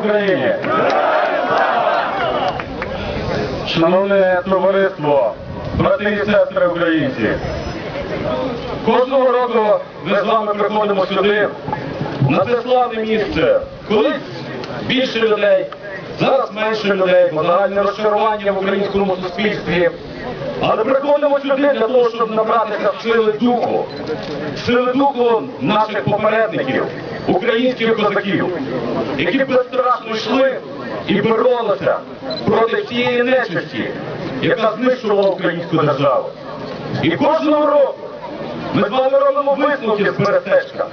Україні! Шановне товариство, брати і сестри українці, кожного року ми з вами приходимо сюди, на це славне місце. Колись більше людей, зараз менше людей, бо загальне розчарування в українському суспільстві. Але приходимо сюди для того, щоб набратися сили духу, сили духу наших попередників, українських козаків, які безстрашно йшли і боролися проти цієї нечисті, яка знищувала українську державу. І кожного року ми з вами робимо висновки з Берестечка.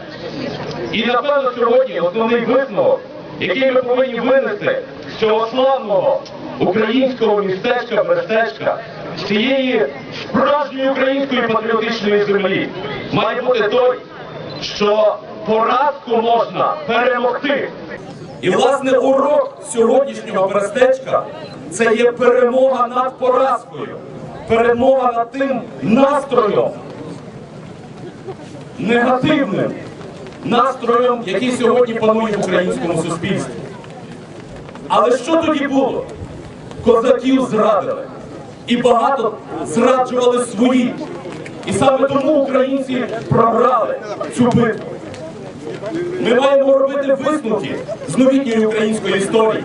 І напевно сьогодні основний висновок, який ми повинні винести з цього славного українського містечка, Берестечка, з цієї справжньої української патріотичної землі, має бути той, що поразку можна перемогти. І власне урок сьогоднішнього Берестечка це є перемога над поразкою, перемога над тим настроєм, негативним настроєм, який сьогодні панує в українському суспільстві. Але що тоді було? Козаків зрадили. І багато зраджували свої. І саме тому українці програли цю битву. Ми маємо робити висновки з новітньої української історії.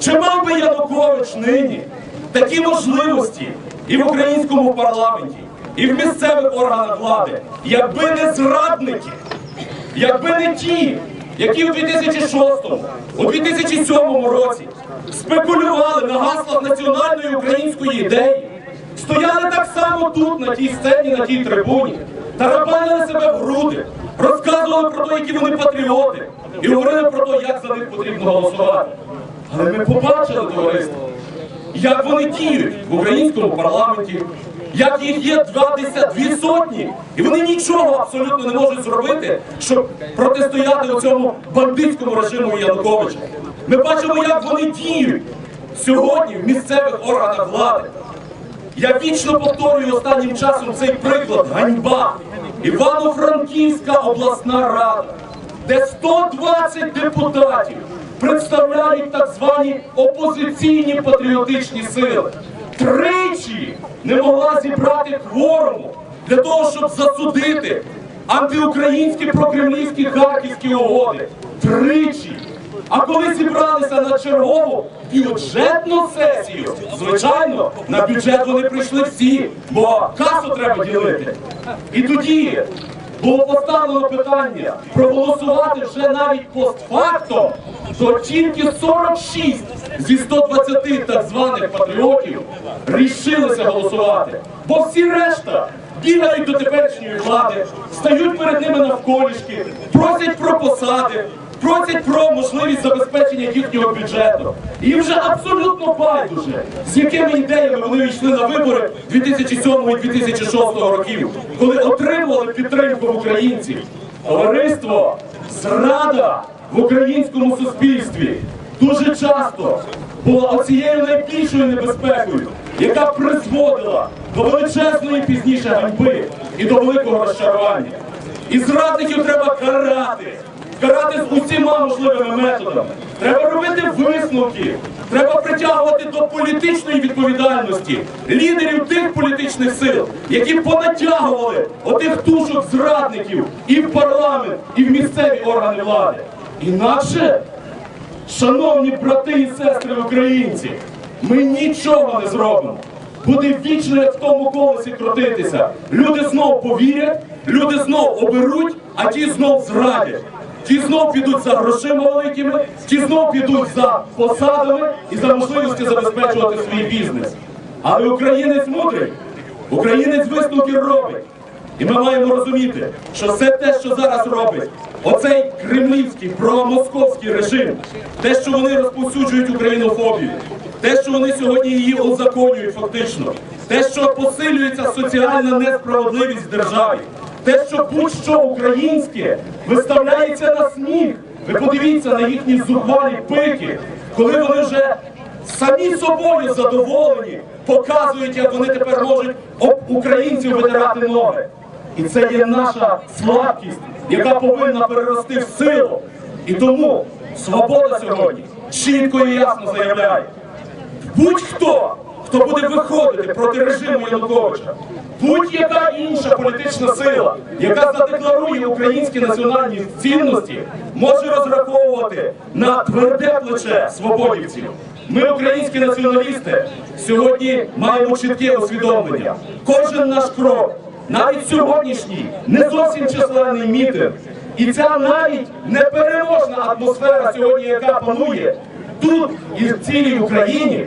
Чи мав би Янукович нині такі можливості і в українському парламенті, і в місцевих органах влади, якби не зрадники, якби не ті, які у 2006, у 2007 році спекулювали на гаслах національної української ідеї, стояли так само тут, на тій сцені, на тій трибуні, тарабанили себе в груди, розказували про те, які вони патріоти, і говорили про те, як за них потрібно голосувати. Але ми побачили, товариство, як вони діють в українському парламенті, як їх є два деся- дві сотні, і вони нічого абсолютно не можуть зробити, щоб протистояти цьому бандитському режиму Януковича. Ми бачимо, як вони діють сьогодні в місцевих органах влади. Я вічно повторюю останнім часом цей приклад ганьба. Івано-Франківська обласна рада, де 120 депутатів представляють так звані опозиційні патріотичні сили. Тричі не могла зібрати кворуму для того, щоб засудити антиукраїнські прокремлівські харківські угоди. Тричі. А коли зібралися на чергову бюджетну сесію, звичайно, на бюджет вони прийшли всі, бо касу треба ділити. І тоді було поставлено питання проголосувати вже навіть постфактом, то тільки 46 зі 120 так званих патріотів рішилися голосувати. Бо всі решта бігають до теперішньої влади, стають перед ними навколішки, просять про посади, просять про можливість забезпечення їхнього бюджету. Їм вже абсолютно байдуже, з якими ідеями вони йшли на вибори 2007 і 2006 років, коли отримували підтримку в українців. Товариство, зрада в українському суспільстві дуже часто була оцією найбільшою небезпекою, яка призводила до величезної пізніше ганьби і до великого розчарування. І зрадників треба карати, карати з усіма можливими методами. Треба робити висновки, треба притягувати до політичної відповідальності лідерів тих політичних сил, які понатягували отих тушок зрадників і в парламент, і в місцеві органи влади. Інакше Шановні брати і сестри українці, ми нічого не зробимо. Буде вічно як в тому колесі крутитися. Люди знов повірять, люди знов оберуть, а ті знов зрадять. Ті знов підуть за грошима великими, ті знов підуть за посадами і за можливості забезпечувати свій бізнес. Але українець мудрий, українець висновки робить. І ми маємо розуміти, що все те, що зараз робить оцей кремлівський промосковський режим, те, що вони розповсюджують українофобію, те, що вони сьогодні її узаконюють фактично, те, що посилюється соціальна несправедливість в державі, те, що будь-що українське виставляється на сміх. Ви подивіться на їхні зухвалі пики, коли вони вже самі собою задоволені, показують, як вони тепер можуть українців витирати ноги. І це є наша слабкість, яка повинна перерости в силу. І тому свобода сьогодні чітко і ясно заявляє, будь-хто, хто буде виходити проти режиму Януковича, будь-яка інша політична сила, яка задекларує українські національні цінності, може розраховувати на тверде плече свободівців. Ми, українські націоналісти, сьогодні маємо чітке усвідомлення. Кожен наш крок, навіть сьогоднішній, не зовсім численний мітинг, і ця навіть непереможна атмосфера сьогодні, яка панує тут і в цілій Україні,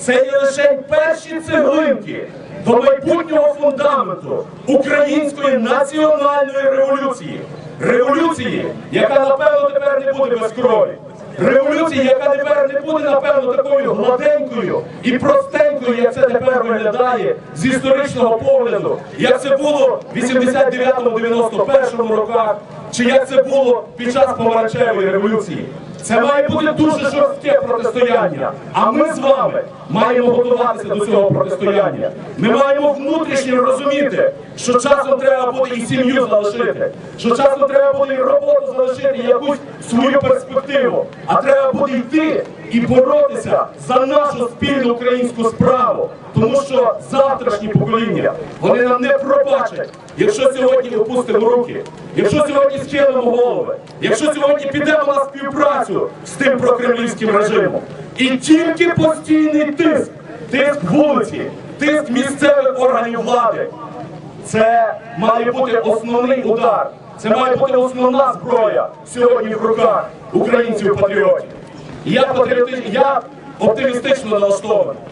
це є лише перші цеглинки до майбутнього фундаменту української національної революції. Революції, яка напевно тепер не буде без крові. Революції, яка тепер не буде, напевно, такою гладенькою і простенькою, як це тепер виглядає з історичного погляду, як це було в 89-91 роках, чи як це було під час помаранчевої революції. Це має бути дуже жорстке протистояння. А ми з вами маємо готуватися до цього протистояння. Ми маємо внутрішньо розуміти, що часом треба буде і сім'ю залишити, що часом треба буде і роботу залишити, і якусь свою перспективу. А треба буде йти і боротися за нашу спільну українську справу. Тому що завтрашні покоління вони нам не пробачать, якщо сьогодні опустимо руки, якщо сьогодні схилимо голови, якщо сьогодні підемо на співпрацю з тим прокремлівським режимом. І тільки постійний тиск, тиск вулиці, тиск місцевих органів влади. Це має бути основний удар. Це має бути основна зброя сьогодні в руках українців-патріотів. Я я оптимістично налаштований.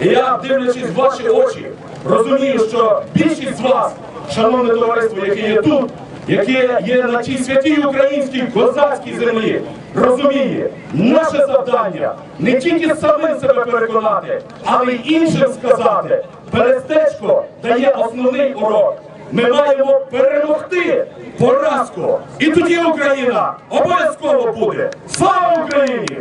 Я, дивлячись в ваші очі, розумію, що більшість з вас, шановне товариство, яке є тут, яке є на тій святій українській козацькій землі, розуміє, наше завдання не тільки самим себе переконати, але й іншим сказати. Берестечко дає основний урок. Ми маємо перемогти поразку. І тоді Україна обов'язково буде. Слава Україні!